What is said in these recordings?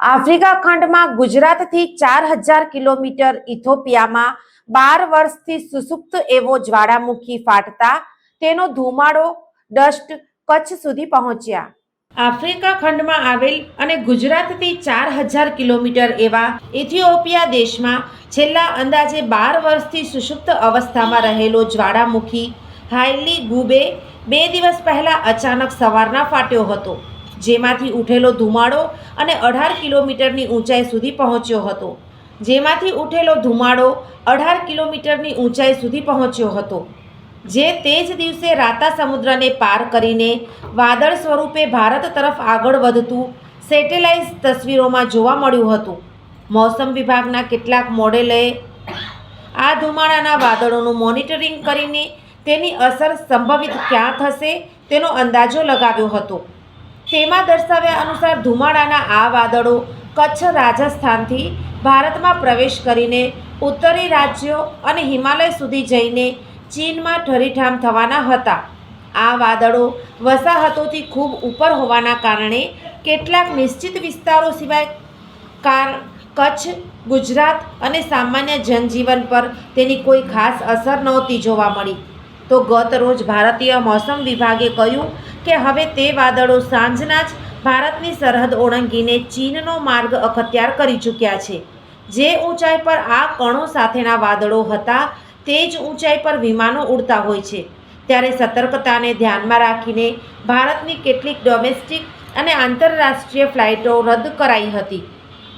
Africa ખંડમાં ગુજરાતથી ચાર હજાર કિલોમીટર ઇથોપિયામાં બાર વર્ષથી સુસુપ્ત એવો જ્વાળામુખી ફાટતા તેનો ધુમાડો ડસ્ટ કચ્છ સુધી પહોંચ્યા. આફ્રિકા ખંડમાં આવેલ અને ગુજરાતથી ચાર હજાર કિલોમીટર એવા ઇથિયોપિયા દેશમાં છેલ્લા અંદાજે બાર વર્ષથી સુષુપ્ત અવસ્થામાં રહેલો જ્વાળામુખી હાઇલી ગુબે બે દિવસ પહેલા અચાનક સવારના ફાટ્યો હતો. જેમાંથી ઉઠેલો ધુમાડો અને અઢાર કિલોમીટરની ઊંચાઈ સુધી પહોંચ્યો હતો. જેમાંથી ઉઠેલો ધુમાડો અઢાર કિલોમીટરની ઊંચાઈ સુધી પહોંચ્યો હતો. જે તે જ દિવસે રાતા સમુદ્રને પાર કરીને વાદળ સ્વરૂપે ભારત તરફ આગળ વધતું સેટેલાઇટ તસવીરોમાં જોવા મળ્યું હતું. મોસમ વિભાગના કેટલાક મોડેલે આ ધુમાડાના વાદળોનું મોનિટરિંગ કરીને તેની અસર સંભવિત ક્યાં થશે તેનો અંદાજો લગાવ્યો હતો. તેમાં દર્શાવ્યા અનુસાર ધુમાડાના આ વાદળો કચ્છ રાજસ્થાનથી ભારતમાં પ્રવેશ કરીને ઉત્તરી રાજ્યો અને હિમાલય સુધી જઈને ચીનમાં ઠરીઠામ થવાના હતા. આ વાદળો વસાહતોથી ખૂબ ઉપર હોવાના કારણે કેટલાક નિશ્ચિત વિસ્તારો સિવાય કાર, કચ્છ, ગુજરાત અને સામાન્ય જનજીવન પર તેની કોઈ ખાસ અસર નહોતી જોવા મળી. તો ગત રોજ ભારતીય મોસમ વિભાગે કહ્યું કે હવે તે વાદળો સાંજના જ ભારતની સરહદ ઓળંગીને ચીનનો માર્ગ અખત્યાર કરી ચૂક્યા છે. જે ઊંચાઈ પર આ કણો સાથેના વાદળો હતા, તે જ ઊંચાઈ પર વિમાનો ઉડતા હોય છે. ત્યારે સતર્કતાને ધ્યાનમાં રાખીને ભારતની કેટલીક ડોમેસ્ટિક અને આંતરરાષ્ટ્રીય ફ્લાઇટો રદ કરાઈ હતી.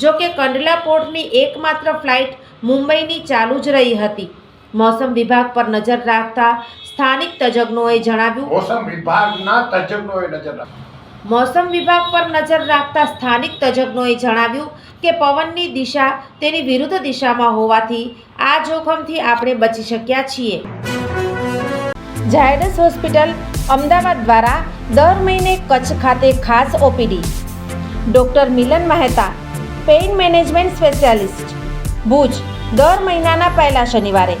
જો કે કંડલા પોર્ટની એકમાત્ર ફ્લાઇટ મુંબઈની ચાલુ જ રહી હતી. મોસમ વિભાગ પર નજર રાખતા સ્થાનિક તજજ્ઞોએ જણાવ્યું. મોસમ વિભાગના તજજ્ઞોએ નજર રાખી મોસમ વિભાગ પર નજર રાખતા સ્થાનિક તજજ્ઞોએ જણાવ્યું કે પવનની દિશા તેની વિરુદ્ધ દિશામાં હોવાથી આ જોખમથી આપણે બચી શક્યા છીએ. ઝાયડસ હોસ્પિટલ અમદાવાદ દ્વારા દર મહિને કચ્છ ખાતે ખાસ OPD. Doctor Milan Mehta pain management specialist. Bhuj દર મહિનાના પહેલા શનિવારે.